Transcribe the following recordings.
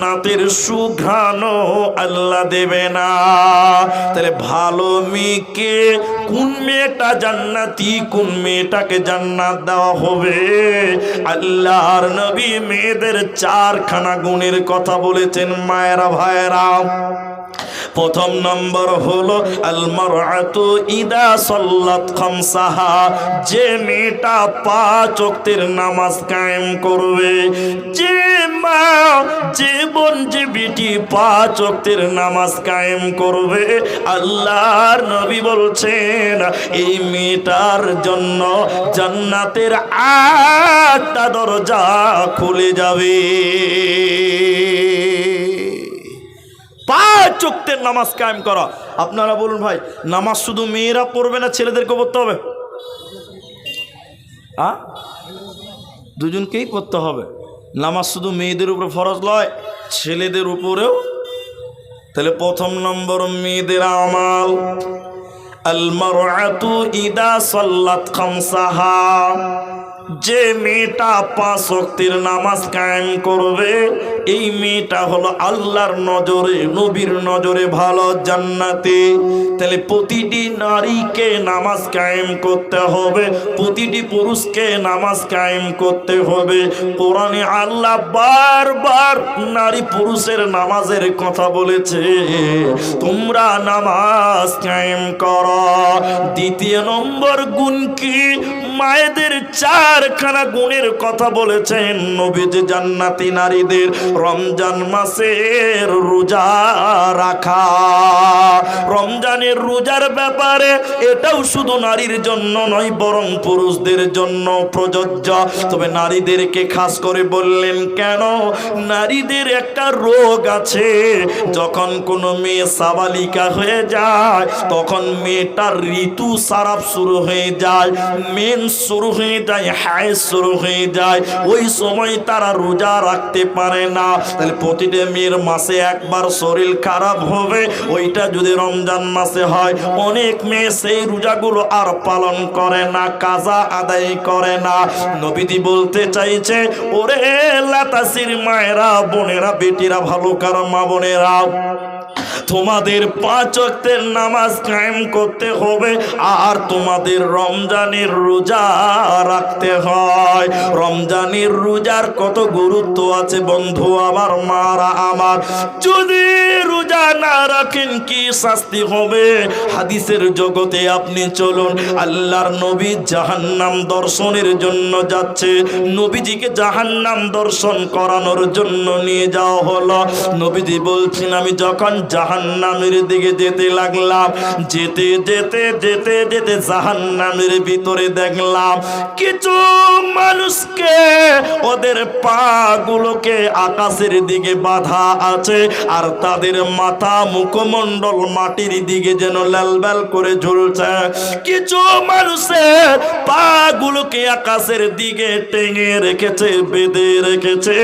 জান্নাতের সুঘ্রাণও আল্লাহ দেবে না। তাহলে ভালো মেয়েকে কোন মেয়েটা জান্নাতি, কোন মেয়েটাকে জান্নাত দেওয়া হবে? আল্লাহর নবী মেয়েদের চারখানা গুণের কথা বলেছেন মায়েরা, ভাইয়েরা। প্রথম নম্বর হলো আলমার ইদা সল্লাত খামসাহা। যে মেয়েটা পাঁচ ওয়াক্তের নামাজ কায়েম করবে, যে যে বোন যে বেটি পাঁচ ওয়াক্তের নামাজ কায়েম করবে, আল্লাহর নবী বলছেন, এই মেয়েটার জন্য জান্নাতের আটটা দরজা খুলে যাবে। পাঁচ চোখতের নামাজ কায়েম করা। আপনারা বলুন ভাই, নামাজ শুধু মেয়েরা পড়বে না ছেলেদেরকে পড়তে হবে? হ্যাঁ দুজনকেই পড়তে হবে। নামাজ শুধু মেয়েদের উপরে ফরজ লয়, ছেলেদের উপরেও? তাহলে প্রথম নম্বর মেয়েদের আমাল, আলমারআতু ইদা সাল্লাত খামসাহা। যে মেয়েটা পাঁচ শক্তির নামাজ কায়েম করবে, এই মেয়েটা হলো আল্লাহর নজরে, নবীর নজরে ভালো জান্নাতে। তাহলে প্রতিটি নারীকে নামাজ কায়েম করতে হবে, প্রতিটি পুরুষকে নামাজ কায়েম করতে হবে। কোরআনে আল্লাহ বারবার নারী পুরুষের নামাজের কথা বলেছে, তোমরা নামাজ কায়েম কর। দ্বিতীয় নম্বর গুণ কি? মায়েদের চারখানা গুণের কথা বলেছেন নবীজি জান্নাতি নারীদের রমজান মাসের রোজা রাখা। রমজানের রোজার ব্যাপারে এটাও শুধু নারীর জন্য নয়, বরং পুরুষদের জন্য প্রযোজ্য। তবে নারীদেরকে খাস করে বললেন, কেন? নারীদের একটা রোগ আছে। যখন কোনো মেয়ে সাবালিকা হয়ে যায়, তখন মেয়েটার ঋতু সারাপ শুরু হয়ে যায়, মেন শুরু হয়ে যায় হায় শুরু হয়ে যায়। ওই সময় তারা রোজা রাখতে পারে না। তাহলে প্রতিটা মেয়ের মাসে একবার শরীর খারাপ হবে, ওইটা যদি রমজান মাসে হয়। অনেক মেয়ে সেই রোজাগুলো আর পালন করে না, কাজা আদায় করে না। নবীদি বলতে চাইছে, ওরে লাতাসির মায়েরা, বোনেরা, বেটিরা ভালো কারও মা বোনেরা তোমাদের পাঁচ ওয়াক্তের নামাজ কায়েম করতে হবে, আর তোমাদের রমজানের রোজা রাখতে হয়। রমজানের রোজার কত গুরুত্ব আছে বন্ধু আমার, মারা আমার? যদি রোজা না রাখেন কি শাস্তি হবে? হাদিসের জগতে আপনি চলুন, আল্লাহর নবী জাহান্নাম দর্শনের জন্য যাচ্ছে। নবীজিকে জাহান্নাম দর্শন করানোর জন্য নিয়ে যাওয়া হলো। নবীজি বলছেন, আমি যখন জাহান্নামের দিকে যেতে লাগলাম। যেতে যেতে যেতে যেতে জাহান্নামের ভিতরে দেখলাম কিছু মানুষকে ওদের পা গুলোকে আকাশের দিকে বাধা আছে আর তাদের মাথা মুখমণ্ডল মাটির দিকে যেন লালবাল করে ঝুলছে। কিছু মানুষের পা গুলোকে আকাশের দিকে টেঙে রেখেছে, বেঁধে রেখেছে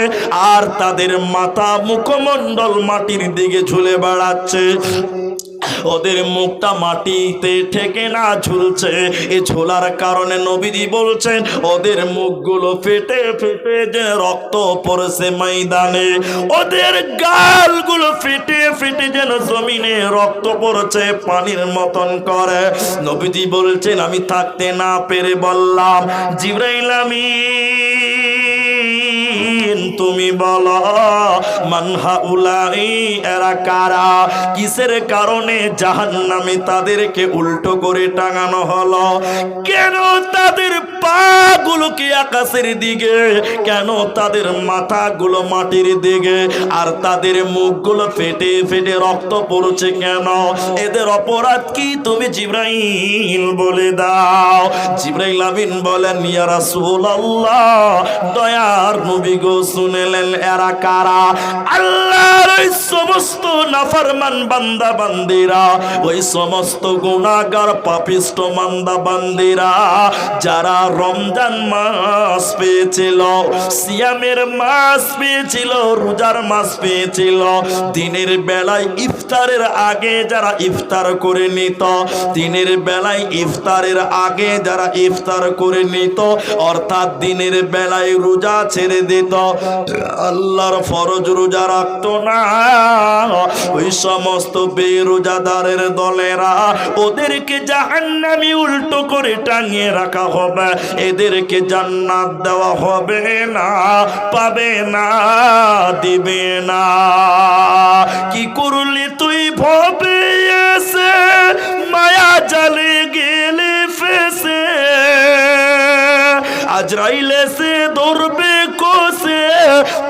আর তাদের মাথা মুখমণ্ডল মাটির দিকে ঝুলে বেড়াচ্ছে। ওদের মুখটা মাটিতে ঠেকে না ঝুলছে। এ ঝোলার কারণে নবীজি বলছেন, ওদের মুখগুলো ফেটে ফেটে যে রক্ত পড়েছে ময়দানে, ওদের গালগুলো ফেটে ফেটে যেন জমিনে রক্ত পড়ছে, পানির মতন করে। নবীজি বলছেন, আমি থাকতে না পেরে বললাম, জিব্রাইল আমি তুমি বলো মানহা উলাই এরা কারা? কিসের কারণে জাহান্নামে তাদেরকে উল্টো করে টাঙানো হলো? কেন তাদের পা গুলোকে আকাশের দিকে, কেন তাদের মাথাগুলো মাটির দিকে? আর তাদের মুখগুলো ফেটে ফেটে রক্ত পড়ছে কেন? এদের অপরাধ কি তুমি জিব্রাইল বলে দাও? জিব্রাইল আমিন বলেন, ইয়া রাসূলুল্লাহ, দয়ার নবী গো শুনেলেন এরা কারা? আল্লাহর ওই সমস্ত নাফরমান বান্দা বান্দিরা ওই সমস্ত গুনাহগার, পাপিষ্ট বান্দা বান্দিরা যারা রমজান মাস পেয়েছিল, সিয়ামের মাস পেয়েছিল, রোজার মাস পেয়েছিল, দিনের বেলায় ইফতারের আগে যারা ইফতার করে নিত, দিনের বেলায় ইফতারের আগে যারা ইফতার করে নিত, অর্থাৎ দিনের বেলায় রোজা ছেড়ে দিত আল্লাহর ফরজ রোজা রাখতো না। ওই সমস্ত বেরোজাদারের দলেরা ওদেরকে জাহান্নামি উল্টো করে টাঙিয়ে রাখা হবে। এদেরকে জান্নাত দেওয়া হবে না, পাবে না, দিবে না। কি করলি তুই ভবে এসে, মায়া জালে গেলে ফেসে। আজরাইলে সে ধরবে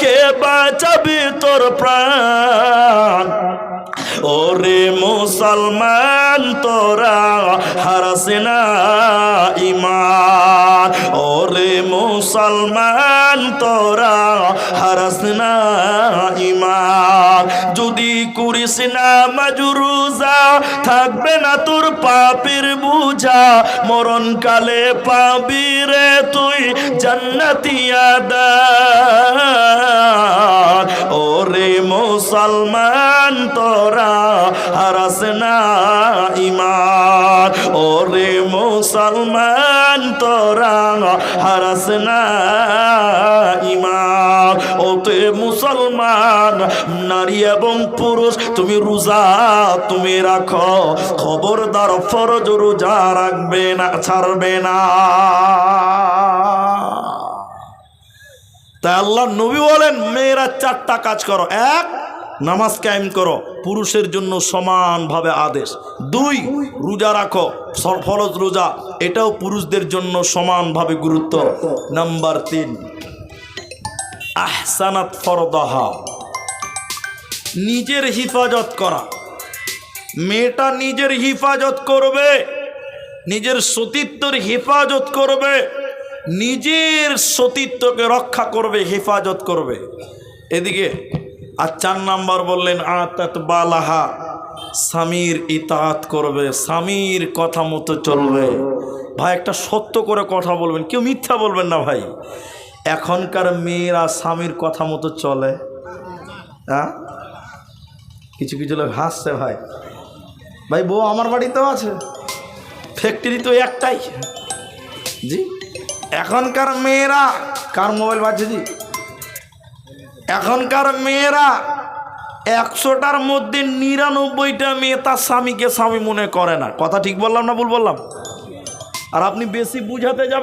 কে বাঁচাবি তোর প্রাণ। ওরে মুসলমান, তোরা হারাসে না ইমান ওরে মুসলমান, তোরা হারাসে না ইমান যদি করিস না মাজুরুজা থাকবে না তোর পাপের বুঝা। মরণকালে পাবি রে তুই জান্নাতিয়া দান ওরে মুসলমান, তোরা হারাস না ইমান। ওরে মুসলমান, তোরা হারাস না ওতে মুসলমান, নারী এবং পুরুষ, তুমি রোজা তুমি রাখো, খবরদার ফরজ রোজা রাখবে না, ছাড়বে না। তাই আল্লাহ নবী বলেন, মেয়েরা চারটা কাজ করো। এক, নামাজ কায়েম করো, পুরুষের জন্য সমানভাবে আদেশ। দুই, রোজা রাখো, ফরজ রোজা, এটাও পুরুষদের জন্য সমানভাবে গুরুত্ব। নাম্বার তিন আহসানাত ফরদাহা। নিজের হিফাজত করা। মেয়েটা নিজের হিফাজত করবে, নিজের সতীত্বর হেফাজত করবে, নিজের সতীত্বকে রক্ষা করবে, হেফাজত করবে। এদিকে আর চার নাম্বার বললেন, আতাত বালাহা, স্বামীর ইতাহাত করবে, স্বামীর কথা মতো চলবে। ভাই, একটা সত্য করে কথা বলবেন, কেউ মিথ্যা বলবেন না ভাই। এখনকার মেয়েরা স্বামীর কথা মতো চলে। হ্যাঁ কিছু কিছু লোক হাসছে ভাই। ভাই, বউ আমার বাড়িতেও আছে। ফ্যাক্টরি তো একটাই। জি? এখনকার মেয়েরা, কার মোবাইল বাজছে জি? এখনকার মেয়েরা একশোটার মধ্যে নিরানব্বইটা মেয়ে তার স্বামীকে স্বামী মনে করে না। কথা ঠিক বললাম না ভুল বললাম? আর আপনি বেশি বুঝাতে যাবেন